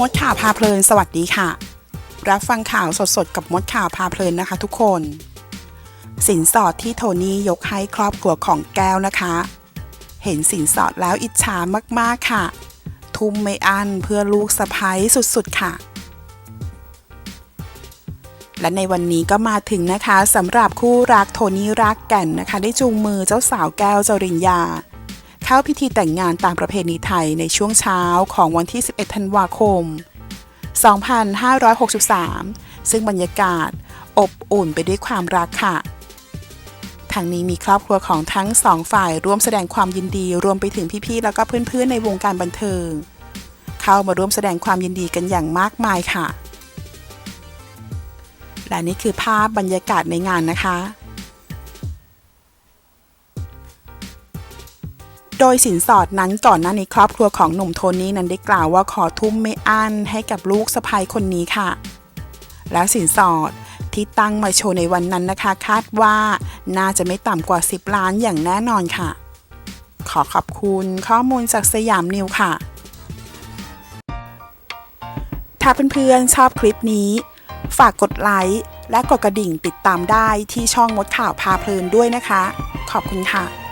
มดข่าวพาเพลินสวัสดีค่ะ รับฟังข่าวสดๆ กับมดข่าวพาเพลินนะคะทุกคน สินสอดที่โทนี่ยกให้ครอบครัวของแก้วนะคะ เห็นสินสอดแล้วอิจฉามากๆค่ะ ทุ่มไม่อั้นเพื่อลูกสะพ้ยสุดๆค่ะ และในวันนี้ก็มาถึงนะคะสำหรับคู่รักโทนี่รักแก่นนะคะ ได้จูงมือเจ้าสาวแก้วจริญญา เข้าพิธีแต่งงานตามประเพณีไทยในช่วงเช้าของวันที่ 11 ธันวาคม 2563 ซึ่งบรรยากาศอบอุ่นไปด้วยความรักค่ะทางนี้มีครอบครัวของทั้งสองฝ่ายร่วมแสดงความยินดีรวมไปถึงพี่ๆแล้วก็เพื่อนๆ ในวงการบันเทิง เข้ามาร่วมแสดงความยินดีกันอย่างมากมายค่ะ และนี่คือภาพบรรยากาศในงานนะคะ โดยสินสอดนั้นก่อนหน้านี้ครอบครัวของหนุ่มโทนี่นั้นได้กล่าวว่าขอทุ่มไม่อั้นให้กับลูกสะใภ้คนนี้ค่ะ แล้วสินสอดที่ตั้งมาโชว์ในวันนั้นนะคะ คาดว่าน่าจะไม่ต่ำกว่า 10 ล้านอย่างแน่นอนค่ะ ขอขอบคุณข้อมูลจากสยามนิวค่ะ ถ้าเพื่อนๆชอบคลิปนี้ ฝากกดไลค์และกดกระดิ่งติดตามได้ที่ช่องมดข่าวพาเพลินด้วยนะคะ ขอบคุณค่ะ